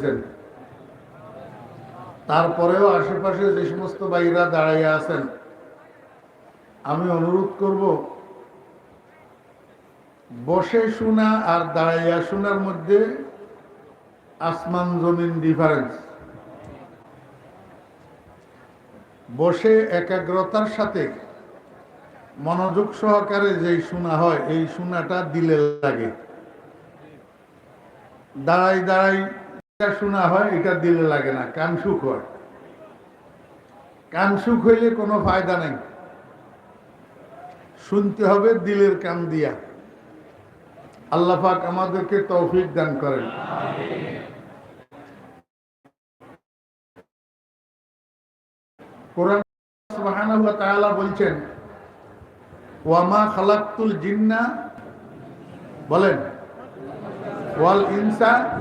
দিয়েছেন তারপরেও আশেপাশে যে সমস্ত বাইরা দাঁড়াইয়া আছেন, আমি অনুরোধ করব, বসে শোনা আর দাঁড়াইয়া শোনার মধ্যে আসমান জমিন ডিফারেন্স বসে একাগ্রতার সাথে মনোযোগ সহকারে যেই শোনা হয়, এই শোনাটা দিলে লাগে। দাঁড়াই দাঁড়াই শোনা হয়, এটা দিলে লাগে না। কান সুখ হয়। কান সুখ হইলে কোনো ফায়দা নেই। শুনতে হবে দিলের কান দিয়া। আল্লাহ পাক আমাদেরকে তৌফিক দান করেন। কোরআন সুবহানাহু ওয়া তাআলা বলছেন ওয়ামা খালাকতুল জিন্না, বলেন, ওয়াল ইনসা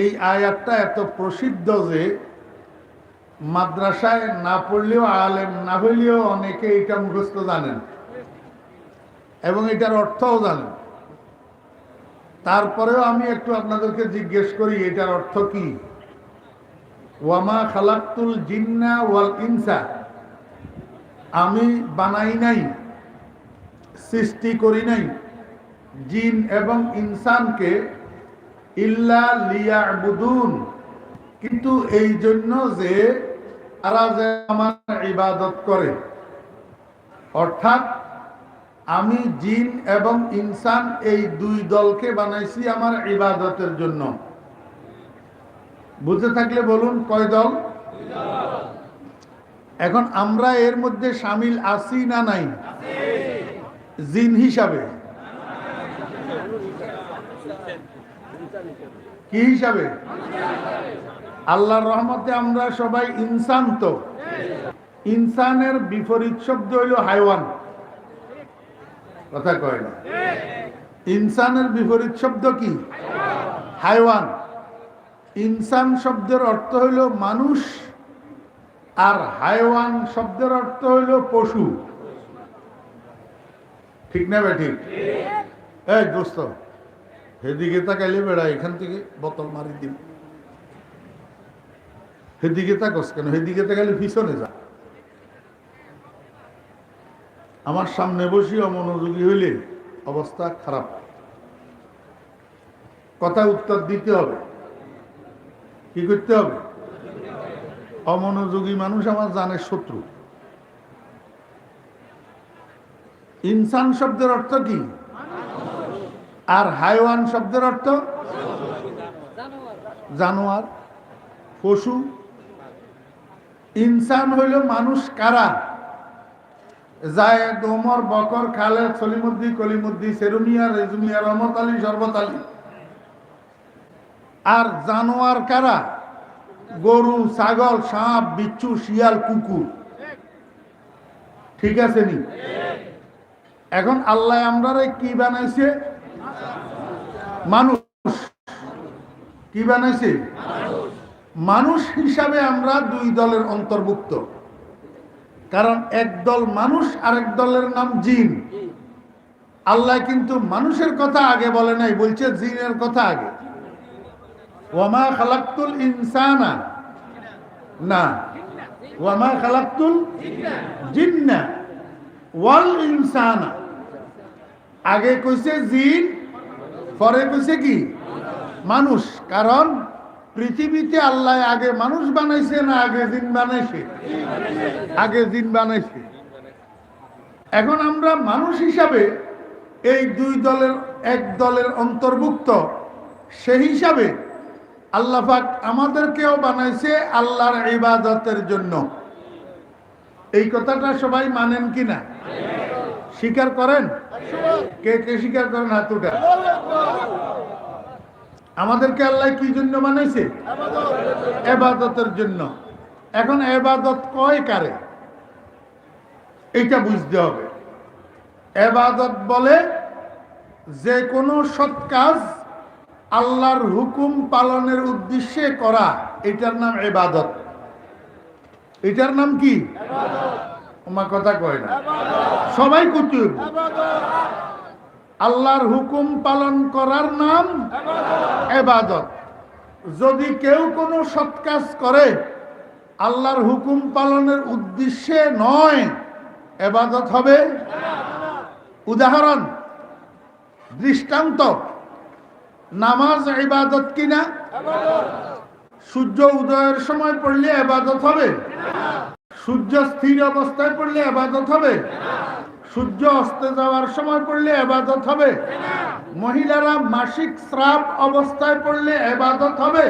এই আয়াতটা এত প্রসিদ্ধ যে মাদ্রাসায় না পড়লেও আলেম, না হইলেও অনেকে এটা মুখস্থ জানেন এবং এটার অর্থও জানেন। তারপরেও আমি একটু আপনাদেরকে জিজ্ঞেস করি, এটার অর্থ কি? ওয়ামা খালাক্তুল জিন্না ওয়াল ইনসা। আমি বানাই নাই, সৃষ্টি করি নাই জিন এবং ইনসানকে ইল্লা লিয়াবুদুন। কিন্তু এই জন্য যে তারা যে আমার ইবাদত করে। অর্থাৎ আমি জিন এবং ইনসান এই দুই দলকে বানাইছি আমার ইবাদতের জন্য। বুঝতে থাকলে বলুন, কয় দল? এখন আমরা এর মধ্যে সামিল আছি না নাই? জিন হিসাবে। কি হিসাবে? আল্লাহর রহমতে আমরা সবাই ইনসান তো। ইনসানের বিপরীত শব্দ হইল হাইওয়ান। কথা কয় না। ইনসানের বিপরীত শব্দ কি? হাইওয়ান। ইনসান শব্দের অর্থ হইল মানুষ আর হাইওয়ান শব্দের অর্থ হইল পশু। ঠিক না ঠিক? এই দোস্ত, সেদিকে তাকাইলে বেড়া, এখান থেকে বোতল মারি দিন সেদিকে তাকস কেন? সেদিকে তাকাইলে পিছনে যা। আমার সামনে বসি অমনোযোগী হইলে অবস্থা খারাপ। কথা উত্তর দিতে হবে। কি করতে হবে? অমনোযোগী মানুষ আমার জানের শত্রু। ইনসান শব্দের অর্থ কি? আর হাইওয়ান শব্দের অর্থ? জানোয়ার। পশু। ইনসান হইল মানুষ কারা? জায়দ, ওমর, বকর, খালেদ সলিমুদ্দি কলিমুদ্দি সেরুমিয়া রেজুমিয়া রহমত আলী আলী। আর জানোয়ার কারা? গরু, ছাগল, সাপ, বিচ্ছু, শিয়াল, কুকুর। ঠিক আছে নি? এখন আল্লাহ আমরা কি বানাইছে? মানুষ। কি বানাইছে? মানুষ হিসাবে আমরা দুই দলের অন্তর্ভুক্ত। কারণ এক দল মানুষ, আরেক দলের নাম জিন। আল্লাহ কিন্তু মানুষের কথা আগে বলে নাই, বলছে জিনের কথা আগে। ওয়ামা খালাক্তুল ইনসানা? না। ওয়ামা খালাক্তুল জিন্না। ওয়াল ইনসানা। আগে কইছে জিন পরে কইছে কি? মানুষ, কারণ পৃথিবীতে আল্লাহ আগে মানুষ বানাইছে না আগে জিন বানাইছে? আগে জিন বানাইছে। এখন আমরা মানুষ হিসাবে এই দুই দলের, এক দলের অন্তর্ভুক্ত, সেই হিসাবে আল্লাহ পাক আমাদেরকেও বানাইছে আল্লাহর ইবাদতের জন্য। এই কথাটা সবাই মানেন কিনা? স্বীকার করেন? কে কে স্বীকার করেন হাত উঠা? আমাদেরকে আল্লাহ কি জন্য বানাইছে? এবাদতের জন্য। এখন এবাদত কয় কারে? এটা বুঝতে হবে। এবাদত বলে যে কোনো সৎ কাজ আল্লাহর হুকুম পালনের উদ্দেশ্যে করা, এটার নাম এবাদত। এটার নাম কি? আমার কথা কয় না। সবাই করতে হইব। আল্লাহর হুকুম পালন করার নাম এবাদত। যদি কেউ কোনো সৎ কাজ করে, আল্লাহর হুকুম পালনের উদ্দেশ্যে নয়, এবাদত হবে। উদাহরণ, দৃষ্টান্ত, নামাজ ইবাদত কিনা? সূর্য উদয়ের সময় পড়লে এবাদত হবে। সূর্য স্থির অবস্থায় পড়লে এবাদত হবে। সূর্য অস্তে যাওয়ার সময় পড়লে এবাদত হবে। মহিলারা মাসিক স্রাব অবস্থায় পড়লে এবাদত হবে।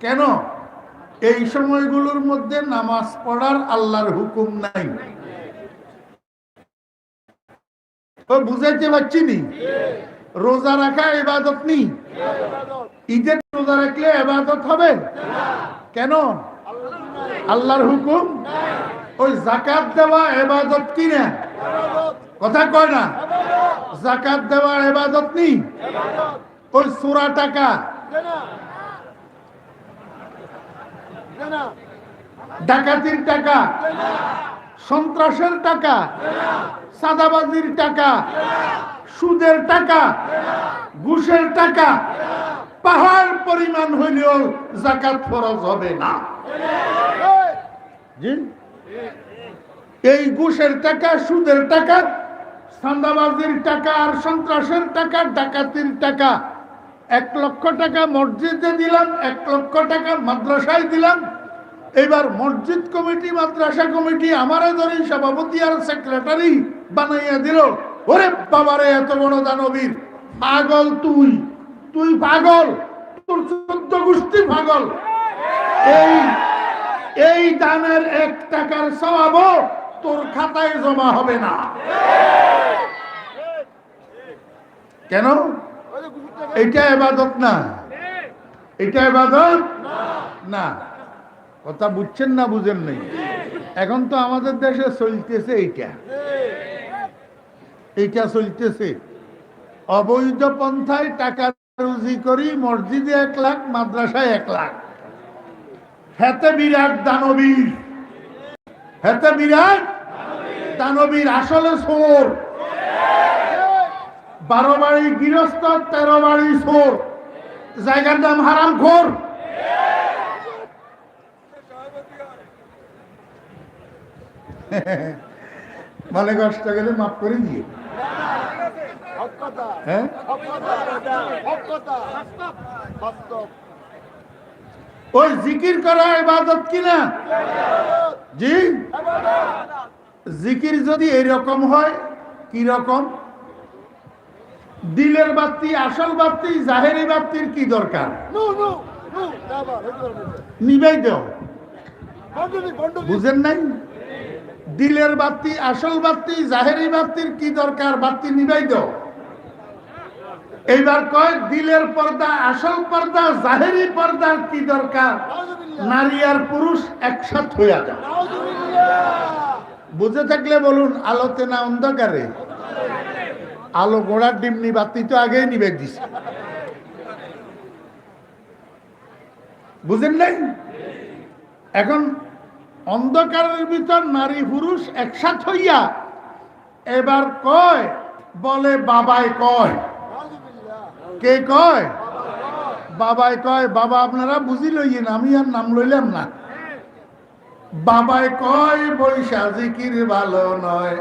কেন? এই সময়গুলোর মধ্যে নামাজ পড়ার আল্লাহর হুকুম নাই। বুঝাইতে পারছি নি? রোজা রাখা এবাদত নেই। ঈদের রোজা রাখলে এবাদত হবে। কেন? আল্লাহর হুকুম? ওই জাকাত দেওয়া এবাদত কি না কথা কয় না। জাকাত দেওয়া এবাদত নেই ওই সুরা টাকা। ডাকাতির টাকা। সন্ত্রাসের টাকা। সাদাবাজির টাকা। সুদের টাকা। ঘুষের টাকা। পাহাড় পরিমাণ হইলেও জাকাত ফরজ হবে না। এই ঘুষের টাকা, সুদের টাকা, সান্দাবাজির টাকা আর সন্ত্রাসের টাকা, ডাকাতির টাকা। এক লক্ষ টাকা মসজিদে দিলাম, এক লক্ষ টাকা মাদ্রাসায় দিলাম। এবার মসজিদ কমিটি, মাদ্রাসা কমিটি আমার ধরে সভাপতি আর সেক্রেটারি বানাইয়া দিল। ওরে বাবারে, এত বড় দানবীর। পাগল তুই। তুই পাগল। তোর চোদ্দ গোষ্ঠী পাগল। এই এই দানের এক টাকার স্বভাব তোর খাতায় জমা হবে না। কেন? এটা এবাদত না। এটা এবাদত না। কথা বুঝছেন না বুঝেন নাই? এখন তো আমাদের দেশে চলতেছে এইটা। এইটা চলতেছে। অবৈধ পন্থায় টাকা রুজি করি, মসজিদে এক লাখ, মাদ্রাসায় এক লাখ। হেতে বিরাট দানবীর। হেতে বিরাট দানবীর, আসলে সোর। বারো বাড়ি গৃহস্থ, তেরো বাড়ি সোর। জায়গার নাম হারাম খোর মানে কষ্ট গেলে মাফ করে দিয়ে হ্যাঁ? ওই জিকির করা ইবাদত কিনা জি? জিকির যদি এরকম হয় কি রকম? দিলের বাতি আসল বাতি জাহেরি বাতির কি দরকার? নিবাই দেও। বুঝেন নাই? দিলের বাতি আসল বাতি জাহেরি বাতির কি দরকার? বাতি নিবাই দাও। এইবার কয়, দিলের পর্দা, আসল পর্দা, জাহেরি পর্দার কি দরকার? নারী আর পুরুষ একসাথ হইয়া যায় বুঝে থাকলে বলুন, আলোতে না অন্ধকারে? আলো গোড়ার ডিমনি বাতি তো আগেই নিবে দিছে। বুঝেন নাই? এখন অন্ধকারের ভিতর নারী, পুরুষ একসাথ হইয়া এবার কয়, বলে বাবাই কয়। কে কয় বাবাই কয় বাবা আপনারা বুঝি লইয়েন আমি আর নাম লইলাম না বাবাই কয় বৈশা জিকির ভালো নয়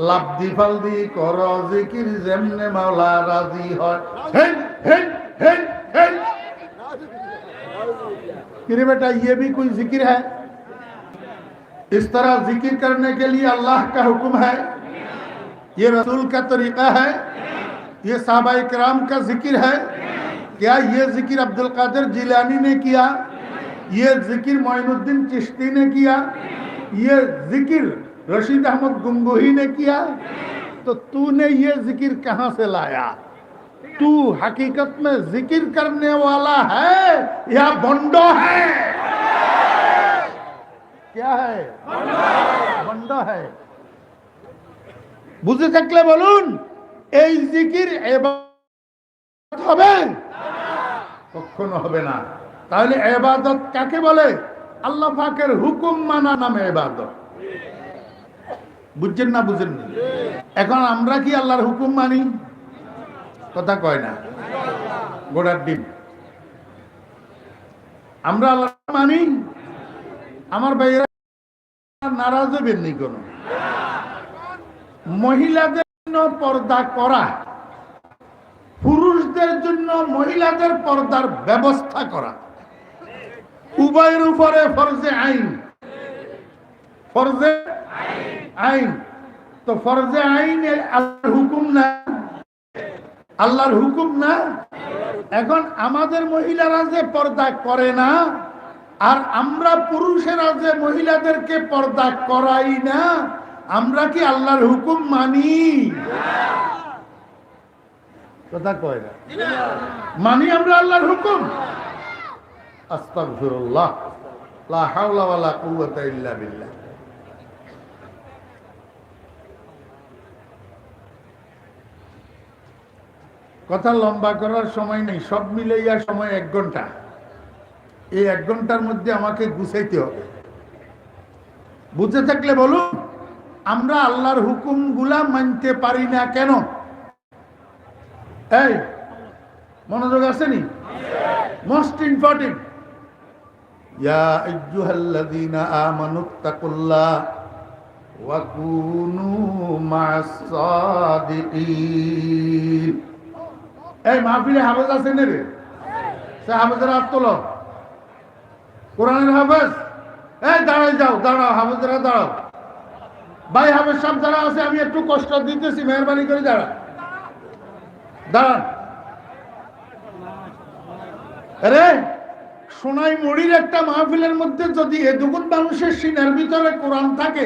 লাভদি ফালদি কর জিকির যেমনে মাওলা রাজি হয় হেন হেন হেন হেন किरे बेटा ये भी कोई जिक्र है इस तरह जिक्र करने के लिए अल्लाह का हुक्म है ये रसूल का तरीका है ये साहबा कराम का जिक्र है क्या ये जिक्र अब्दुल कादिर जिलानी ने किया ये जिक्र मोइनुद्दीन चिश्ती ने किया ये जिक्र रशीद अहमद गंगोही ने किया तो तूने ये जिक्र कहाँ से लाया तू हकीकत में जिक्र करने वाला है या बंडो है क्या है बंडो है বুঝে থাকলে বলুন এই জিকির এবাদত হবে? কখনো হবে না। তাহলে এবাদত কাকে বলে? আল্লাহ পাকের হুকুম মানা নামে এবাদত। বুঝছেন না বুঝেন না? এখন আমরা কি আল্লাহর হুকুম মানি? কথা কয় না। গোড়ার ডিম। আমরা আল্লাহ মানি? আমার ভাইয়েরা নারাজ হবেন নি কোনো? মহিলাদের পর্দা করা, পুরুষদের জন্য মহিলাদের পর্দার ব্যবস্থা করা। উভয়ের উপরে ফরজে আইন। ফরজে আইন। তো ফরজে আইন আল্লাহর হুকুম না? আল্লাহর হুকুম না? এখন আমাদের মহিলারা যে পর্দা করে না, আর আমরা পুরুষেরা যে মহিলাদেরকে পর্দা করাই না আমরা কি আল্লাহর হুকুম মানি? কথা কয় না। মানি আমরা আল্লাহর হুকুম? কথা লম্বা করার সময় নেই, সব মিলাইয়া সময় এক ঘণ্টা। এই এক ঘণ্টার মধ্যে আমাকে গুছাইতে হবে। বুঝে থাকলে বলুন। আমরা আল্লাহর হুকুমগুলা মানতে পারি না কেন? এই মনোযোগ আসেনি মোস্ট ইম্পর্টেন্ট ইয়া আইয়ুহাল্লাযীনা আমানুত্তাকুল্লাহ ওয়া কুনু মা'আস সাদিকিন। এই মাহফিলে হাফেজ আছে নেবে সে হাফেজের হাত তোলো। কোরআনের হাফেজ? এই দাঁড়াই যাও দাঁড়াও হাফেজরা দাঁড়াও। ভাই হাফেজ সব যারা আছে, আমি একটু কষ্ট দিতেছি, মেহরবানি করে, দাঁড়া। দাঁড়ান। সোনাই মুড়ির একটা মাহফিলের মধ্যে যদি এদুগুন মানুষের সিনার ভিতরে কোরআন থাকে,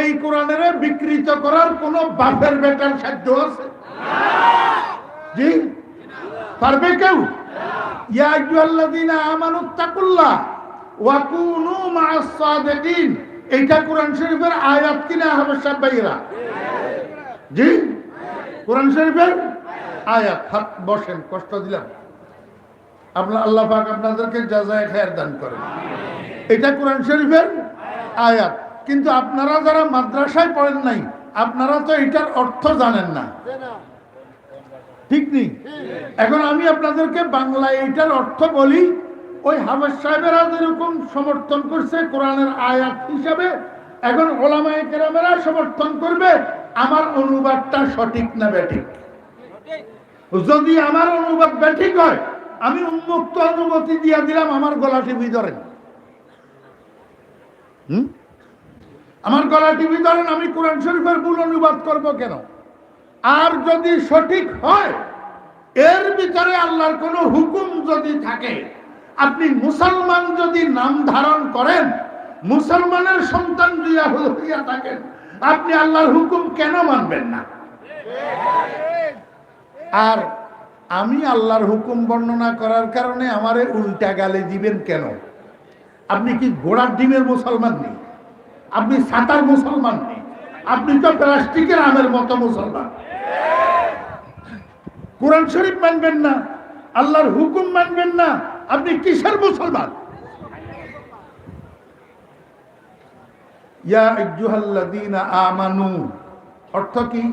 এই কোরআনের বিকৃত করার কোন বাপের বেটার সাধ্য আছে? জি? পারবে কেউ? ইয়া আইয়ুহাল্লাযীনা আমানুত্তাকুল্লাহ ওয়া কুনু মা'আস এইটা কোরআন শরীফের আয়াত কিনা হবে সব ভাইরা জি? কোরআন শরীফের আয়াত। হাত বসেন, কষ্ট দিলাম। আপনার আল্লাহ পাক আপনাদেরকে জাজায় খায়ের দান করেন। এটা কোরআন শরীফের আয়াত। কিন্তু আপনারা যারা মাদ্রাসায় পড়েন নাই, আপনারা তো এটার অর্থ জানেন না। ঠিক নেই? এখন আমি আপনাদেরকে বাংলায় এইটার অর্থ বলি ওই হাফেজ সাহেবেরা যেরকম সমর্থন করছে কোরআনের আয়াত হিসাবে, এখন ওলামায়ে কেরামেরা সমর্থন করবে, আমার অনুবাদটা সঠিক না ব্যাঠিক যদি আমার অনুবাদ ব্যাঠিক হয়, আমি উন্মুক্ত অনুমতি দিয়া দিলাম, আমার গলা টিভি ধরেন। আমার গলা টিভি ধরেন, আমি কোরআন শরীফের ভুল অনুবাদ করব কেন? আর যদি সঠিক হয়, এর ভিতরে আল্লাহর কোনো হুকুম যদি থাকে আপনি মুসলমান যদি নাম ধারণ করেন, মুসলমানের সন্তান হইয়া থাকেন, আপনি আল্লাহর হুকুম কেন মানবেন না? আর আমি আল্লাহর হুকুম বর্ণনা করার কারণে আমারে উল্টা গালে দিবেন কেন? আপনি কি ঘোড়ার ডিমের মুসলমান নেই? আপনি সাঁতার মুসলমান নেই? আপনি তো প্লাস্টিকের আমের মতো মুসলমান। কোরআন শরীফ মানবেন না, আল্লাহর হুকুম মানবেন না আপনি কিসের মুসলমান? ইয়া আইয়ুহাল্লাযীনা আমানু। অর্থ কি?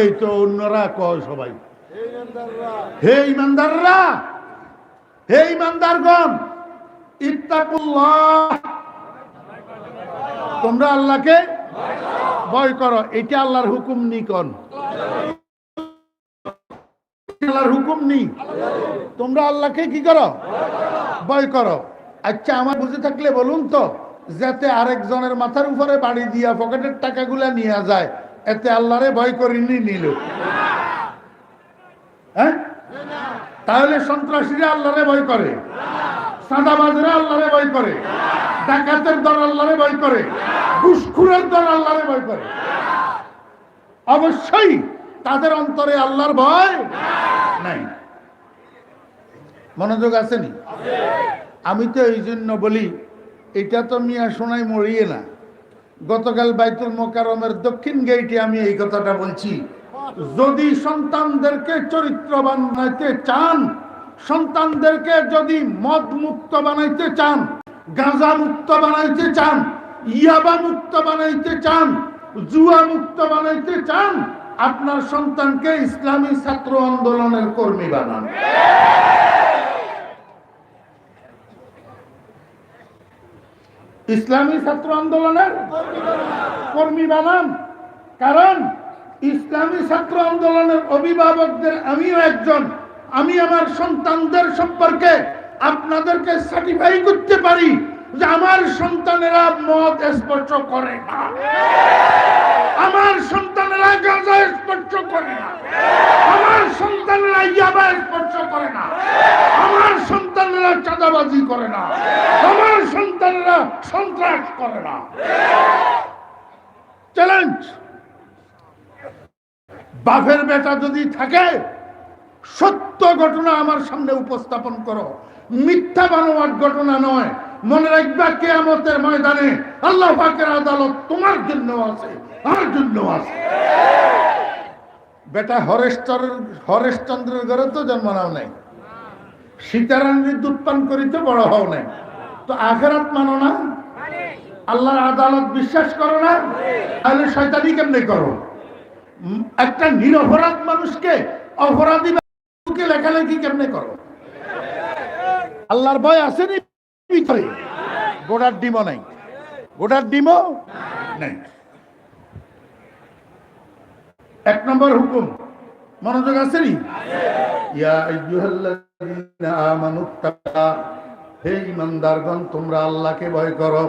এই তো অন্যরা কয় সবাই। হে ইমানদাররা, হে ইমানদারগণ, ইত্তাকুল্লাহ। তোমরা আল্লাহকে ভয় করো, এটা আল্লাহর হুকুম নি কন আল্লাহর হুকুম নি তোমরা আল্লাহকে কি করো? ভয় করো। আচ্ছা আমার বুঝে থাকলে বলুন তো, যাতে আরেকজনের মাথার উপরে বাড়ি দিয়া পকেটের টাকাগুলা নিয়ে যায়, এতে আল্লাহরে ভয় করিনি নিল। হ্যাঁ? তাহলে সন্ত্রাসীরা আল্লাহরে ভয় করে, সাদাবাজরা আল্লাহরে ভয় করে, ডাকাতের দল আল্লাহরে ভয় করে, ঘুষখুরের দল আল্লাহরে ভয় করে। অবশ্যই তাদের অন্তরে আল্লাহর ভয় নাই। মনোযোগ আসেনি? আমি তো এই জন্য বলি, এটা তো মিয়া শোনাই মরিয়ে না। গতকাল বাইতুল মোকারমের দক্ষিণ গেইটে আমি এই কথাটা বলছি। যদি সন্তানদেরকে চরিত্রবান বানাইতে চান, সন্তানদেরকে যদি মদ মুক্ত বানাইতে চান গাঁজা মুক্ত বানাইতে চান ইয়াবা মুক্ত বানাইতে চান জুয়া মুক্ত বানাইতে চান আপনার সন্তানকে ইসলামী ছাত্র আন্দোলনের কর্মী বানান। ইসলামী ছাত্র আন্দোলনের কর্মী বানান। কারণ ইসলামী ছাত্র আন্দোলনের অভিভাবকদের আমিও একজন। আমি আমার সন্তানদের সম্পর্কে আপনাদেরকে সার্টিফাই করতে পারি। যে আমার সন্তানেরা মদ স্পর্শ করে না। আমার সন্তানেরা গাঁজা স্পর্শ করে না। আমার সন্তানেরা ইয়াবা স্পর্শ করে না। আমার সন্তানেরা চাঁদাবাজি করে না। আমার সন্তানেরা সন্ত্রাস করে না। চ্যালেঞ্জ বাফের বেটা যদি থাকে, সত্য ঘটনা আমার সামনে উপস্থাপন করো। মিথ্যা বানোয়ার ঘটনা নয়। মনে রাখবা, কেয়ামতের ময়দানে আল্লাহ পাকের আদালত তোমার জন্য আছে, আমার জন্য আছে। বেটা হরেশচন্দ্রের হরেশচন্দ্রের ঘরে তো জন্ম নাও নাই। সীতারানীর দুধ পান করিতে বড় হও নাই। তো আখেরাত মানো না? আল্লাহর আদালত বিশ্বাস করো না? তাহলে শয়তানি কেমনে করো? একটা নিরপরাধ মানুষকে অপরাধী লেখালেখি কেমনে করো? আল্লাহর ভয় আসেনি ভিতরে গোটার ডিমও নাই। গোটার ডিমও নাই। এক নম্বর হুকুম। মনোযোগ ইয়া হে ইমানদারগণ তোমরা আল্লাহকে ভয় করো।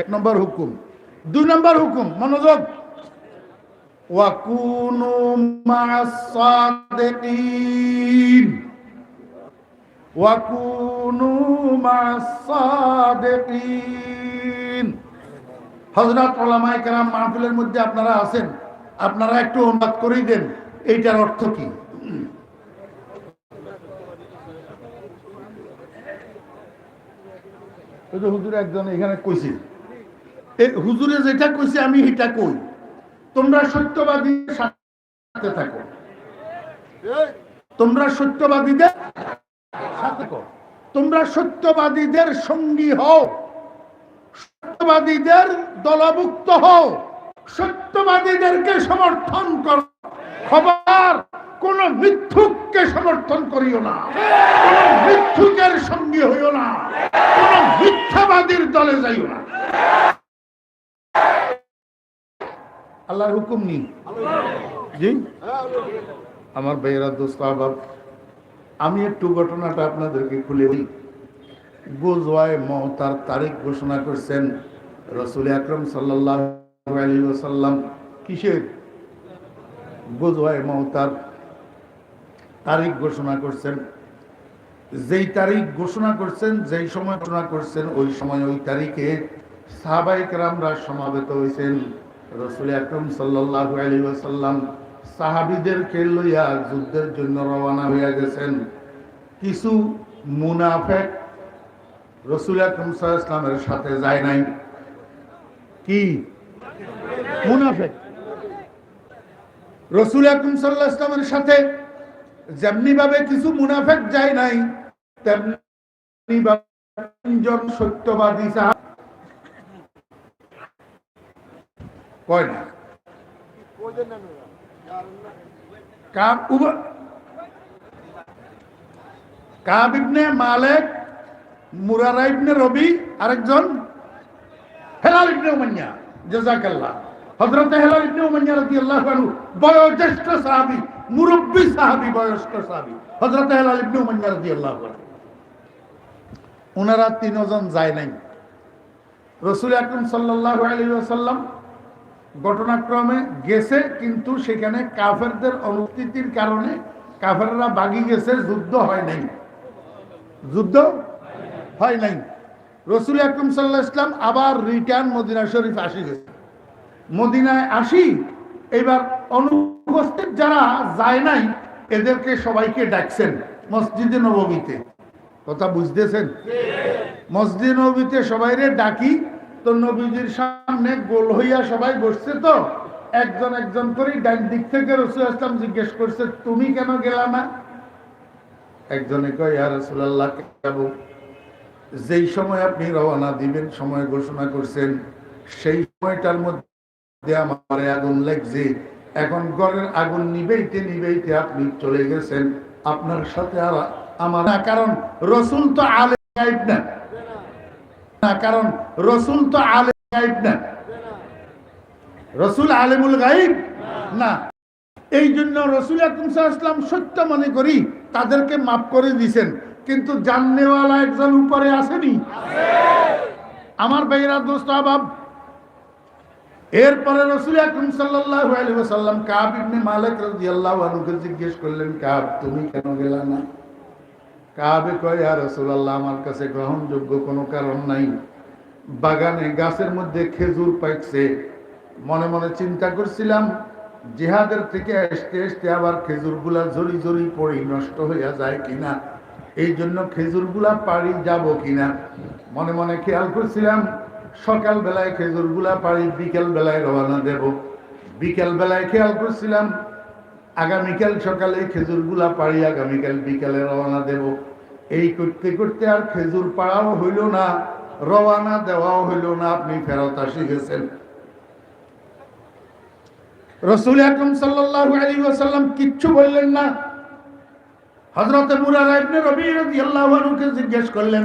এক নম্বর হুকুম। দুই নম্বর হুকুম, মনোযোগ। ওয়াকুনু কেরাম মাহফিলের মধ্যে আপনারা আছেন, আপনারা একটু অনুবাদ দেন, এইটার অর্থ কি? হুজুর একজন এখানে কইছে হুজুরে যেটা কইছে আমি এটা কই। তোমরা সত্যবাদীদের সাথে থাকো। তোমরা সত্যবাদীদের সাথে থাকো। তোমরা সত্যবাদীদের সঙ্গী হও। সত্যবাদীদের দলভুক্ত হও। সত্যবাদীদেরকে সমর্থন করো। খবর, কোন মিথ্যুককে সমর্থন করিও না। কোন মিথ্যুকের সঙ্গী হইও না। কোন মিথ্যাবাদীর দলে যাইও না। আল্লাহর হুকুম নেই। জি? আমার ভাইয়েরা দোস্ত আহবাব আমি একটু ঘটনাটা আপনাদেরকে খুলে দিই গোজওয়ায় মহতার তারিখ ঘোষণা করছেন রসুল আকরম ওসাল্লাম কিসের? গোজওয়ায় মহতার তারিখ ঘোষণা করছেন। যেই তারিখ ঘোষণা করছেন, যেই সময় ঘোষণা করছেন, ওই সময় ওই তারিখে সাহাবাইক রামরা সমাবেত হয়েছেন রসুল আকরম সাল্লাহ আলী ওসাল্লাম সাহাবিদেরকে লইয়া যুদ্ধের জন্য রওনা হইয়া গেছেন কিছু মুনাফেক। রসুল আকরম ইসলামের সাথে যায় নাই। কি? মুনাফেক। রসুল আকরম সাল্লাহ ইসলামের সাথে যেমনি ভাবে কিছু মুনাফেক যায় নাই তেমনি তিনজন সত্যবাদী কয় না? কাব ইবনে মালেক, মুরারা রবি, আরেকজন হেলাল ইবনে উমাইয়া, জাযাকাল্লাহ। হযরত হেলাল ইবনে উমাইয়া রাদিয়াল্লাহু আনহু, বয়োজ্যেষ্ঠ সাহাবী, মুরব্বী সাহাবী, বয়স্ক সাহাবী। হযরত হেলাল ইবনে উমাইয়া রাদিয়াল্লাহু আনহু। ওনারা তিনজন যায় নাই। রসুল আকরম সাল্লাল্লাহু আলাইহি ওয়াসাল্লাম ঘটনাক্রমে গেছে, কিন্তু সেখানে কাফেরদের অনুপস্থিতির কারণে কাফেররা বাগি গেছে, যুদ্ধ হয় নাই। যুদ্ধ হয় নাই। রসুল আকরম সাল্লাহ ইসলাম আবার রিটার্ন মদিনা শরীফ আসি গেছে। মদিনায় আসি, এবার অনুপস্থিত যারা যায় নাই, এদেরকে সবাইকে ডাকছেন মসজিদে নবমীতে কথা বুঝতেছেন? মসজিদ নবীতে সবাইরে ডাকি তো নবীজির সামনে গোল হইয়া সবাই বসছে তো। একজন একজন করে ডান দিক থেকে রসুল আসলাম জিজ্ঞেস করছে, তুমি কেন গেলা না? একজনে কয়, ইয়া রাসূলুল্লাহ যাব যেই সময় আপনি রওনা দিবেন, সময় ঘোষণা করছেন, সেই সময়টার মধ্যে আমার আগুন লাগছে। এখন ঘরের আগুন নিবেইতে নিবেইতে আপনি চলে গেছেন। আপনার সাথে আর আমার কারণ রসুল তো আলে না। না কারণ রসুল তো আলে গাইব না। রসুল আলেমুল গাইব? না। এই জন্য রসুল আকরম সত্য মনে করি, তাদেরকে মাফ করে দিছেন। কিন্তু জাননেওয়ালা একজন উপরে আসেনি। আমার ভাইরা দোস্ত, আবাব, এরপরে রসুল আকরম সাল্লাল্লাহু আলাইহি ওয়াসাল্লাম কাব ইবনে মালিক রাদিয়াল্লাহু আনহুকে জিজ্ঞেস করলেন, কাব, তুমি কেন গেলা না? কাবে কয় আর রাসূলুল্লাহ, আমার কাছে গ্রহণযোগ্য কোনো কারণ নাই। বাগানে গাছের মধ্যে খেজুর পাইছে। মনে মনে চিন্তা করছিলাম, জিহাদের থেকে আসতে আসতে আবার খেজুরগুলা জড়ি জড়ি পড়ি নষ্ট হইয়া যায় কিনা? এই জন্য খেজুরগুলা পাড়ি যাব কিনা? মনে মনে খেয়াল করছিলাম সকাল বেলায় খেজুরগুলা পাড়ি বিকেল বেলায় রওনা দেব। বিকেল বেলায় খেয়াল করছিলাম, আগামীকাল সকালে খেজুরগুলা পাড়ি আগামীকাল বিকালে রওনা দেব। এই করতে করতে আর খেজুর পাড়াও হইল না, রওনা দেওয়াও হইল না, আপনি ফেরত আসি গেছেন। রসুল আকরম সাল্লাল্লাহু আলাইহি ওয়াসাল্লাম কিচ্ছু বললেন না। হযরত মুরারা রবি রাদিয়াল্লাহু আনহুকে জিজ্ঞেস করলেন